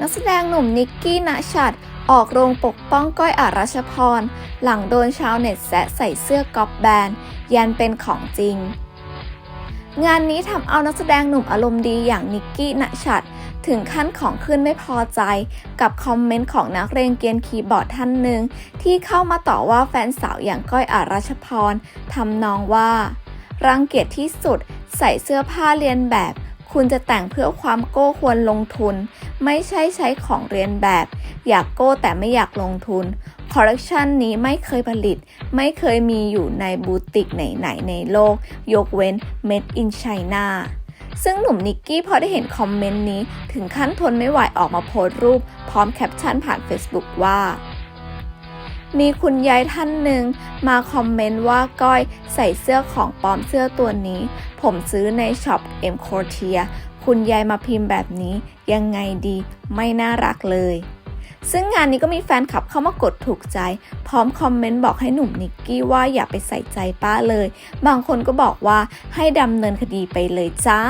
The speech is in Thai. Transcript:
นักแสดงหนุ่มนิกกี้ณชัดออกโรงปกป้องก้อยอารัชพร หลังโดนชาวเน็ตแซะใส่เสื้อก๊อปแบรนด์ยันเป็นของจริง งานนี้ทำเอานักแสดงหนุ่มอารมณ์ดีอย่างนิกกี้ณชัดถึงขั้นของขึ้นไม่พอใจกับคอมเมนต์ของนักเรียนเกียนคีย์บอร์ดท่านหนึ่ง ที่เข้ามาต่อว่าแฟนสาวอย่างก้อยอารัชพรทำนองว่า รังเกียจที่สุดใส่เสื้อผ้าเรียนแบบ คุณจะแต่งเพื่อความโก้ควรลงทุน ไม่ใช่ใช้ของเรียนแบบ อยากโก้แต่ไม่อยากลงทุนคอลเลกชันนี้ไม่เคยผลิต ไม่เคยมีอยู่ในบูติกไหนๆในโลก ยกเว้น Made in China ซึ่งหนุ่มนิกกี้พอได้เห็นคอมเมนต์นี้ ถึงขั้นทนไม่ไหวออกมาโพสต์รูป พร้อมแคปชั่นผ่าน Facebook ว่า มีคุณยายท่านหนึ่งมาคอมเมนต์ว่าก้อยใส่เสื้อของปลอมเสื้อตัวนี้ ผมซื้อในช็อป M c o r t i e r คุณยายมาพิมพ์แบบนี้ยังไงดีไม่น่ารักเลย ซึ่งงานนี้ก็มีแฟนคลับเข้ามากดถูกใจ พร้อมคอมเมนต์บอกให้หนุ่มนิกกี้ว่าอย่าไปใส่ใจป้าเลย บางคนก็บอกว่าให้ดำเนินคดีไปเลยจ้า